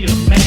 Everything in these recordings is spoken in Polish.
be a man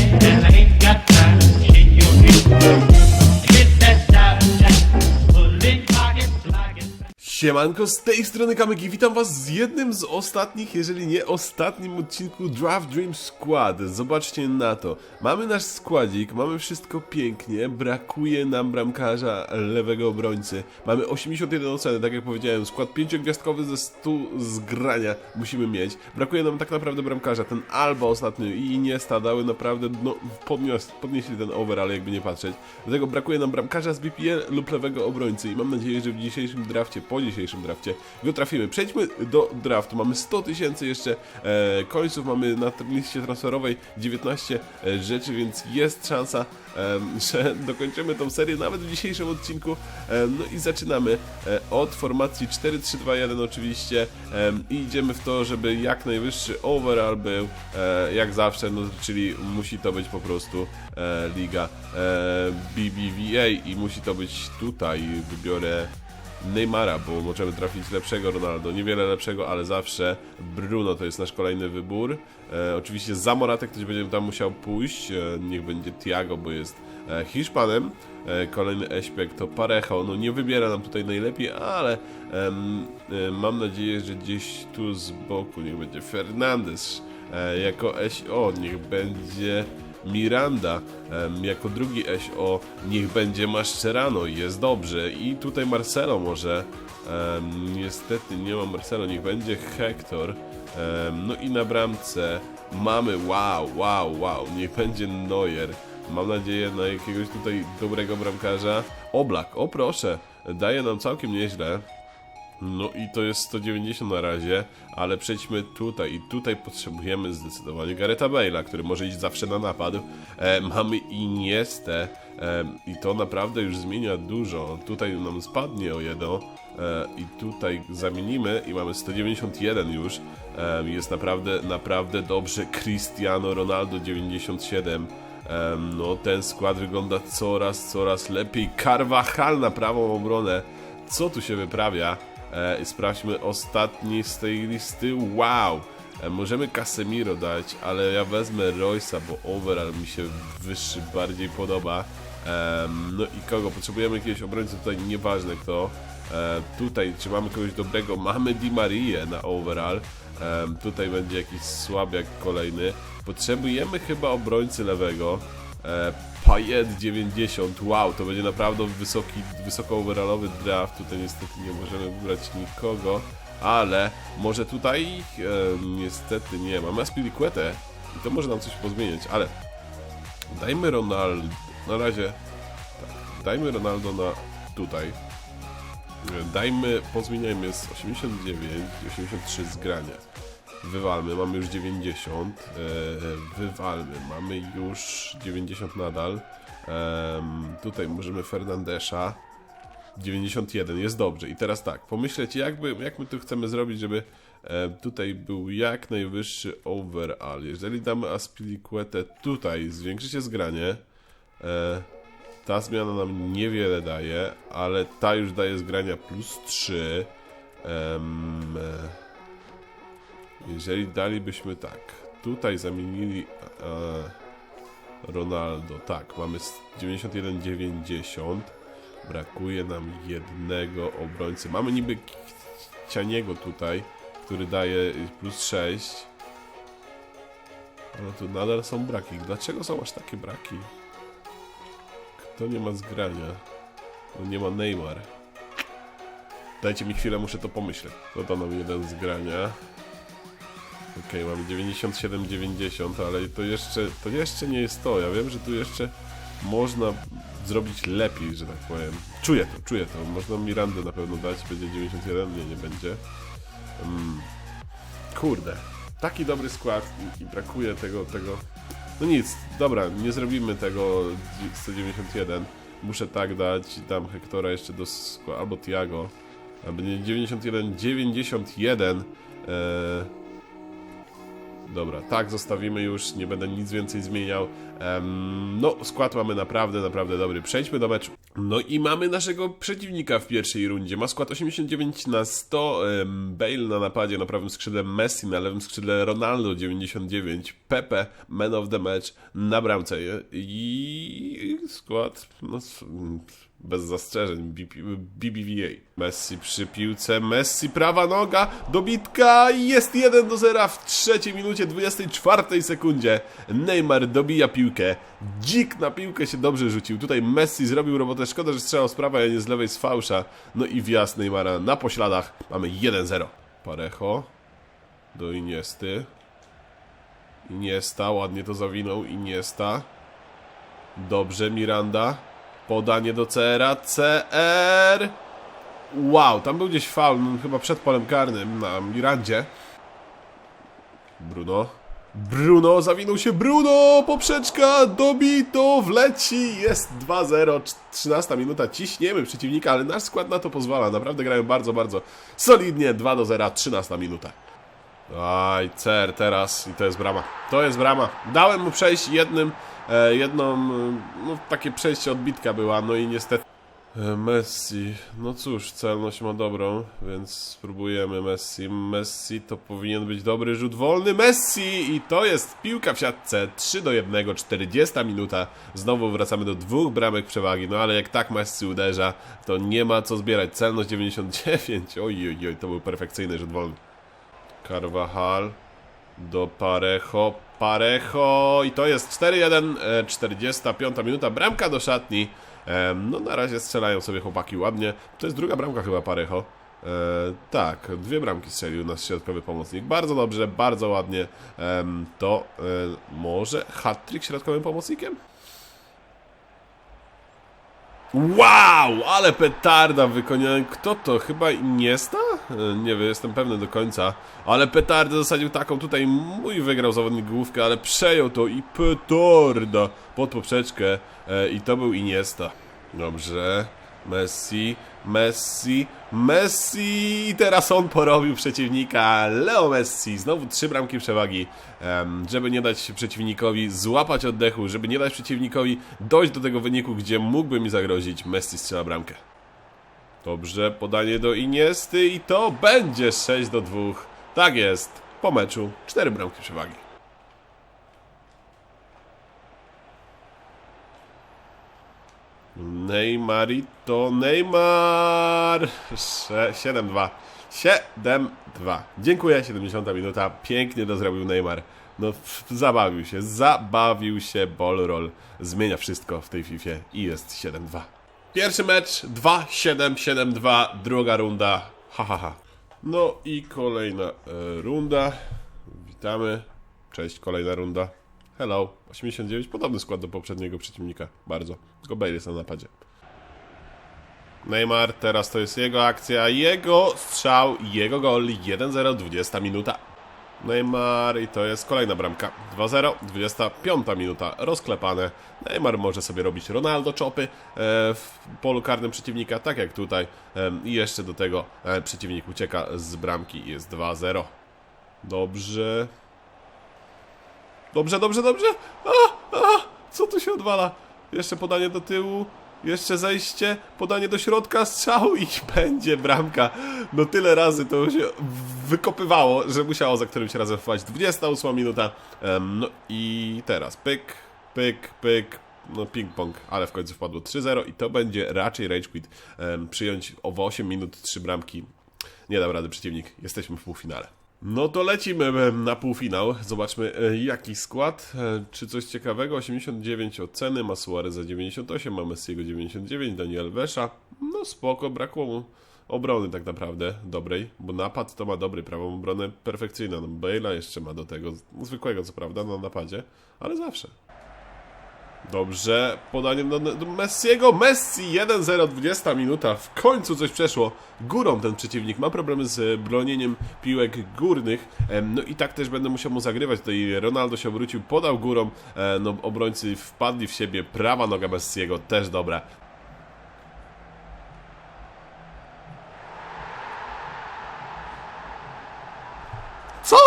Siemanko, z tej strony Kamyki, witam was z jednym z ostatnich, jeżeli nie ostatnim odcinku Draft Dream Squad. Zobaczcie na to. Mamy nasz składzik, mamy wszystko pięknie, brakuje nam bramkarza lewego obrońcy. Mamy 81 oceny, tak jak powiedziałem, skład 5-gwiazdkowy ze 100 zgrania musimy mieć. Brakuje nam tak naprawdę bramkarza, ten Alba ostatnio i Iniesta dały naprawdę, no, podnios, podnieśli ten overall, jakby nie patrzeć. Dlatego brakuje nam bramkarza z BPL lub lewego obrońcy i mam nadzieję, że w dzisiejszym drafcie, po dzisiejszym drafcie go trafimy. Przejdźmy do draftu. Mamy 100 tysięcy jeszcze e, końców, mamy na liście transferowej 19 e, rzeczy, więc jest szansa, em, że dokończymy tą serię nawet w dzisiejszym odcinku. Em, no i zaczynamy e, od formacji 4-3-2-1 oczywiście em, i idziemy w to, żeby jak najwyższy overall był, e, jak zawsze, no, czyli musi to być po prostu e, liga e, BBVA i musi to być tutaj, wybiorę Neymara, bo możemy trafić lepszego Ronaldo, niewiele lepszego, ale zawsze. Bruno to jest nasz kolejny wybór. E, oczywiście za Moratę ktoś będzie tam musiał pójść, e, niech będzie Thiago, bo jest e, Hiszpanem. E, kolejny Eśpiak to Parejo, no nie wybiera nam tutaj najlepiej, ale e, mam nadzieję, że gdzieś tu z boku niech będzie Fernandes. E, jako Eś, o niech będzie Miranda jako drugi SO, niech będzie Mascherano, jest dobrze. I tutaj Marcelo może. Niestety nie ma Marcelo, niech będzie Hector. No i na bramce mamy wow, wow, wow, niech będzie Neuer. Mam nadzieję na jakiegoś tutaj dobrego bramkarza. Oblak, o proszę, daje nam całkiem nieźle. No i to jest 190 na razie, ale przejdźmy tutaj i tutaj potrzebujemy zdecydowanie Gareta Bale'a, który może iść zawsze na napad. E, mamy Iniestę e, i to naprawdę już zmienia dużo. Tutaj nam spadnie o jedno e, i tutaj zamienimy i mamy 191 już. E, jest naprawdę, naprawdę dobrze. Cristiano Ronaldo 97. Em, no ten skład wygląda coraz, coraz lepiej. Carvajal na prawą obronę. Co tu się wyprawia? E, sprawdźmy ostatni z tej listy. Wow! E, możemy Casemiro dać, ale ja wezmę Royce'a, bo overall mi się wyższy bardziej podoba. Em, no i kogo? Potrzebujemy jakiegoś obrońcy tutaj, nieważne kto. E, tutaj, czy mamy kogoś dobrego? Mamy Di Marię na overall. Tutaj będzie jakiś słabiak kolejny. Potrzebujemy chyba obrońcy lewego. E, Payet 90, wow, to będzie naprawdę wysoki, wysoko overallowy draft. Tutaj niestety nie możemy wybrać nikogo, ale może tutaj e, niestety nie. Mamy Aspilicuetę i to może nam coś pozmieniać, ale dajmy Ronaldo, na razie tak, dajmy Ronaldo na tutaj. Dajmy, pozmieniajmy z 89, 83 zgrania. Wywalmy, mamy już 90. E, wywalmy, mamy już 90 nadal. Tutaj możemy Fernandesza. 91, jest dobrze. I teraz tak, pomyśleć jakby, jak my tu chcemy zrobić, żeby e, tutaj był jak najwyższy overall. Jeżeli damy Aspilicuetę tutaj, zwiększycie zgranie. E, ta zmiana nam niewiele daje, ale ta już daje zgrania plus 3. Em, e, jeżeli dalibyśmy tak, tutaj zamienili e, Ronaldo, tak, mamy 91-90, brakuje nam jednego obrońcy. Mamy niby Cianiego tutaj, który daje plus 6, ale tu nadal są braki. Dlaczego są aż takie braki? Kto nie ma zgrania? No nie ma Neymar. Dajcie mi chwilę, muszę to pomyśleć. To nam jeden z Okej, mamy 97-90, ale to jeszcze, to jeszcze nie jest to. Ja wiem, że tu jeszcze można zrobić lepiej, że tak powiem. Czuję to, czuję to. Można Mirandę na pewno dać, będzie 91, nie, nie będzie. Mm. Kurde, taki dobry skład i, i brakuje tego, tego... No nic, dobra, nie zrobimy tego 191. Muszę tak dać, dam Hektora jeszcze do składu, albo Tiago. Będzie 91, 91. Eee, Dobra, tak zostawimy już, nie będę nic więcej zmieniał. Em, no, skład mamy naprawdę, naprawdę dobry. Przejdźmy do meczu. No i mamy naszego przeciwnika w pierwszej rundzie. Ma skład 89 na 100. em, Bale na napadzie, na prawym skrzydle Messi, na lewym skrzydle Ronaldo 99. Pepe, man of the match na bramce. I skład no, bez zastrzeżeń. BBVA. Messi przy piłce. Messi prawa noga. Dobitka. Jest 1 do 0 w trzeciej minucie 24 sekundzie. Neymar dobija piłkę. Dzik na piłkę się dobrze rzucił. Tutaj Messi zrobił robotę. Szkoda, że strzelał z prawej, a nie z lewej z fałsza. No i wjazd Neymara na pośladach. Mamy 1-0. Parejo. Do Iniesty. Iniesta. Ładnie to zawinął. Iniesta. Dobrze, Miranda. Podanie do CR-a. CR. Wow, tam był gdzieś faul, no, chyba przed polem karnym na Mirandzie. Bruno. Bruno, zawinął się Bruno, poprzeczka, dobito, wleci, jest 2-0, 13 minuta, ciśniemy przeciwnika, ale nasz skład na to pozwala, naprawdę grają bardzo, bardzo solidnie, 2-0, 13 minuta. Aj, cer teraz i to jest brama. To jest brama. Dałem mu przejść jednym, jedną, e, no takie przejście odbitka była, no i niestety. E, Messi, no cóż, celność ma dobrą, więc spróbujemy Messi. Messi to powinien być dobry rzut wolny. Messi i to jest piłka w siatce. 3 do 1, 40 minuta. Znowu wracamy do dwóch bramek przewagi, no ale jak tak Messi uderza, to nie ma co zbierać. Celność 99, oj, oj, oj, to był perfekcyjny rzut wolny. Carvajal do Parejo. Parejo i to jest 4-1, e, 45 minuta. Bramka do szatni. Em, No na razie strzelają sobie chłopaki ładnie. To jest druga bramka chyba Parejo. E, tak, dwie bramki strzelił nasz środkowy pomocnik. Bardzo dobrze, bardzo ładnie. Em, to e, może hat-trick środkowym pomocnikiem? Wow, ale petarda wykonałem. Kto to? Chyba Iniesta? E, Nie wiem, jestem pewny do końca. Ale petardę zasadził taką. Tutaj mój wygrał zawodnik główkę, ale przejął to i petarda pod poprzeczkę. E, I to był Iniesta. Dobrze. Messi, Messi, Messi i teraz on porobił przeciwnika Leo Messi, znowu trzy bramki przewagi, żeby nie dać przeciwnikowi złapać oddechu, żeby nie dać przeciwnikowi dojść do tego wyniku, gdzie mógłby mi zagrozić, Messi strzela bramkę. Dobrze, podanie do Iniesty i to będzie 6 do 2. Tak jest, po meczu cztery bramki przewagi. Neymarito, Neymar! Sze- 7-2. 7-2. Dziękuję, 70 minuta. Pięknie to zrobił Neymar. No, zabawił się, zabawił się, ball roll. Zmienia wszystko w tej FIFA i jest 7-2. Pierwszy mecz 2-7, 7-2, druga runda. Ha, ha, ha. No i kolejna e, runda. Witamy. Cześć, kolejna runda. Hello. 89, podobny skład do poprzedniego przeciwnika. Bardzo. Tylko Bale jest na napadzie. Neymar, teraz to jest jego akcja, jego strzał, jego gol, 1-0, 20 minuta. Neymar i to jest kolejna bramka. 2-0, 25 minuta, rozklepane. Neymar może sobie robić Ronaldo czopy e, w polu karnym przeciwnika, tak jak tutaj. I jeszcze do tego e, przeciwnik ucieka z bramki i jest 2-0. Dobrze. Dobrze, dobrze, dobrze. A, a, co tu się odwala? Jeszcze podanie do tyłu. Jeszcze zejście, podanie do środka, strzał i będzie bramka. No tyle razy to się wykopywało, że musiało za którymś razem wpaść. 28 minuta. Em, no i teraz pyk, pyk, pyk. No ping-pong, ale w końcu wpadło 3-0 i to będzie raczej rage quit. Em, przyjąć owo 8 minut, 3 bramki. Nie dał rady przeciwnik. Jesteśmy w półfinale. No to lecimy na półfinał. Zobaczmy e, jaki skład. E, Czy coś ciekawego? 89 oceny, ma za 98, ma Messiego 99, Daniel Wesza. No spoko, brakło mu obrony tak naprawdę dobrej, bo napad to ma dobry, prawą obronę perfekcyjną. Bale'a jeszcze ma do tego, zwykłego co prawda, na napadzie, ale zawsze. Dobrze, podaniem do, do Messiego. Messi 1-0, 20 minuta. W końcu coś przeszło. Górą ten przeciwnik ma problemy z bronieniem piłek górnych. No i tak też będę musiał mu zagrywać. Tutaj Ronaldo się obrócił, podał górą. E, No obrońcy wpadli w siebie. Prawa noga Messiego też dobra. Co?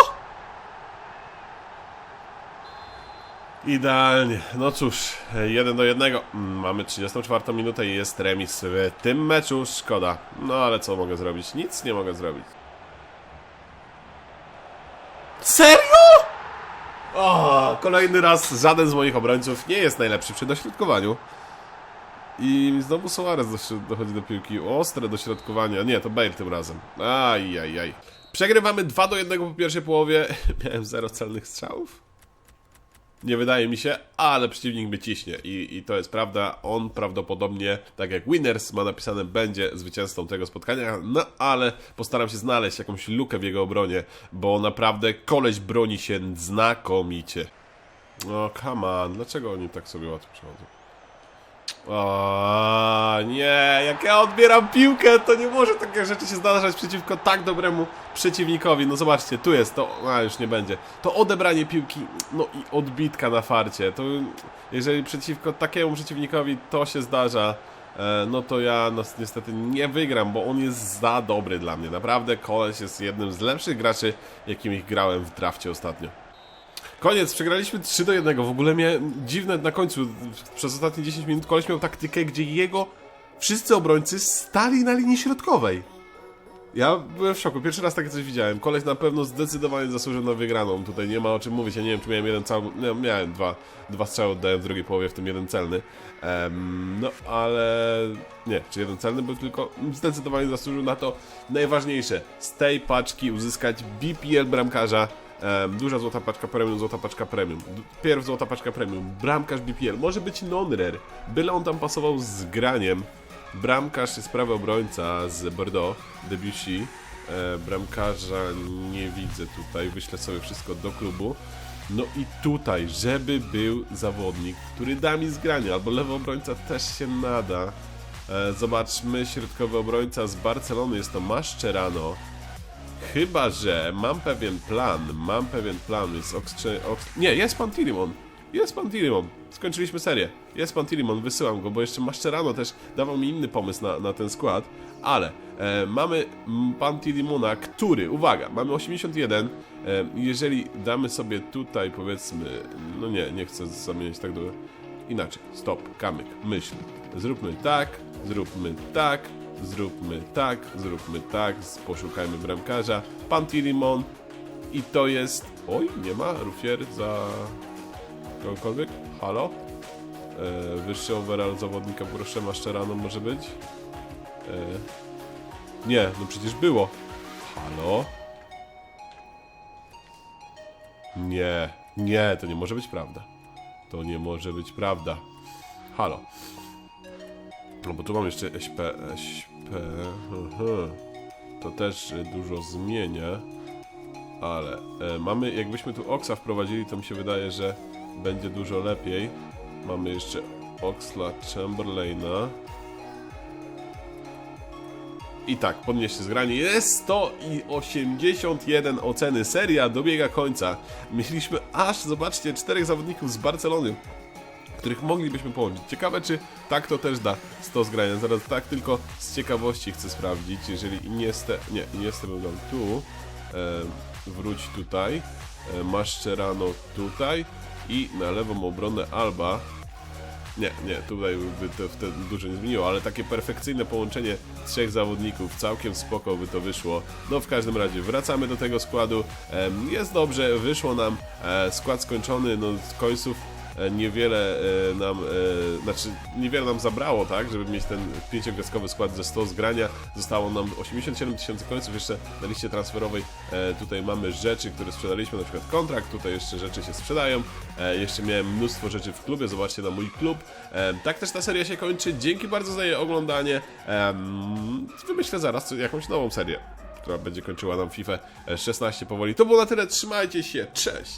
Idealnie. No cóż, jeden do jednego. Mm, Mamy 34 minutę i jest remis w tym meczu. Szkoda. No ale co mogę zrobić? Nic nie mogę zrobić. Serio? O, kolejny raz żaden z moich obrońców nie jest najlepszy przy dośrodkowaniu. I znowu Soares dochodzi do piłki. Ostre dośrodkowanie. Nie, to Bale tym razem. Aj, aj, aj. Przegrywamy 2 do 1 po pierwszej połowie. Miałem 0 celnych strzałów. Nie wydaje mi się, ale przeciwnik mnie ciśnie I, i to jest prawda. On prawdopodobnie, tak jak Winners ma napisane, będzie zwycięzcą tego spotkania. No ale postaram się znaleźć jakąś lukę w jego obronie, bo naprawdę koleś broni się znakomicie. No come on, dlaczego oni tak sobie łatwo przechodzą? O, nie, jak ja odbieram piłkę, to nie może takie rzeczy się zdarzać przeciwko tak dobremu przeciwnikowi. No zobaczcie, tu jest to, a już nie będzie. To odebranie piłki, no i odbitka na farcie. To jeżeli przeciwko takiemu przeciwnikowi to się zdarza, e, no to ja no, niestety nie wygram, bo on jest za dobry dla mnie. Naprawdę koleś jest jednym z lepszych graczy, jakimi grałem w drafcie ostatnio. Koniec, przegraliśmy 3 do 1. W ogóle mnie dziwne na końcu, przez ostatnie 10 minut koleś miał taktykę, gdzie jego wszyscy obrońcy stali na linii środkowej. Ja byłem w szoku, pierwszy raz takie coś widziałem. Koleś na pewno zdecydowanie zasłużył na wygraną. Tutaj nie ma o czym mówić. Ja nie wiem, czy miałem jeden cały. Nie, miałem dwa, dwa strzały oddałem w drugiej połowie, w tym jeden celny. Em, no ale. Nie, czy jeden celny był tylko. Zdecydowanie zasłużył na to. Najważniejsze, z tej paczki uzyskać BPL bramkarza. Duża złota paczka premium, złota paczka premium. Pierw złota paczka premium. Bramkarz BPL. Może być non-rare. Byle on tam pasował z graniem. Bramkarz jest prawy obrońca z Bordeaux, Debussy. Bramkarza nie widzę tutaj, wyślę sobie wszystko do klubu. No i tutaj, żeby był zawodnik, który da mi zgranie, albo lewy obrońca też się nada. E, zobaczmy, środkowy obrońca z Barcelony jest to Mascherano. Chyba, że mam pewien plan, mam pewien plan, jest. Ox... Nie, jest pan Tilimon. Jest pan Tilimon. Skończyliśmy serię. Jest pan Tilimon, wysyłam go, bo jeszcze Mascherano też dawał mi inny pomysł na, na ten skład. Ale e, mamy pan Tilimona, który, uwaga, mamy 81. E, jeżeli damy sobie tutaj, powiedzmy, no nie, nie chcę zamienić tak do... Inaczej, stop, kamyk, myśl. Zróbmy tak, zróbmy tak, zróbmy tak, zróbmy tak, poszukajmy bramkarza. Pan Tilimon i to jest... Oj, nie ma, Rufier za kogokolwiek? Halo? E, wyższy overall zawodnika proszę Maszczerano może być? E, nie, no przecież było. Halo? Nie, nie, to nie może być prawda. To nie może być prawda. Halo. No bo tu mam jeszcze SP, SP, to też y, dużo zmienia, ale e, mamy, jakbyśmy tu Oxa wprowadzili, to mi się wydaje, że będzie dużo lepiej. Mamy jeszcze Oxla Chamberlaina. I tak, podnieście zgranie. Jest 181 oceny. Seria dobiega końca. Myśleliśmy aż, zobaczcie, czterech zawodników z Barcelony których moglibyśmy połączyć. Ciekawe, czy tak to też da 100 zgrania. Zaraz tak tylko z ciekawości chcę sprawdzić. Jeżeli nie, Iniesta był tam tu, e, wróć tutaj, e, Mascherano tutaj i na lewą obronę Alba. Nie, nie, tutaj by to wtedy dużo nie zmieniło, ale takie perfekcyjne połączenie trzech zawodników, całkiem spoko by to wyszło. No w każdym razie wracamy do tego składu. Jest dobrze, wyszło nam e, skład skończony, no z końców niewiele e, nam, e, znaczy niewiele nam zabrało, tak, żeby mieć ten pięciogwiazdkowy skład ze 100 zgrania. Zostało nam 87 tysięcy końców jeszcze na liście transferowej. E, tutaj mamy rzeczy, które sprzedaliśmy, na przykład kontrakt, tutaj jeszcze rzeczy się sprzedają. E, jeszcze miałem mnóstwo rzeczy w klubie, zobaczcie na mój klub. E, tak też ta seria się kończy. Dzięki bardzo za jej oglądanie. Wymyślę zaraz jakąś nową serię która będzie kończyła nam FIFA 16 powoli. To było na tyle, trzymajcie się, cześć!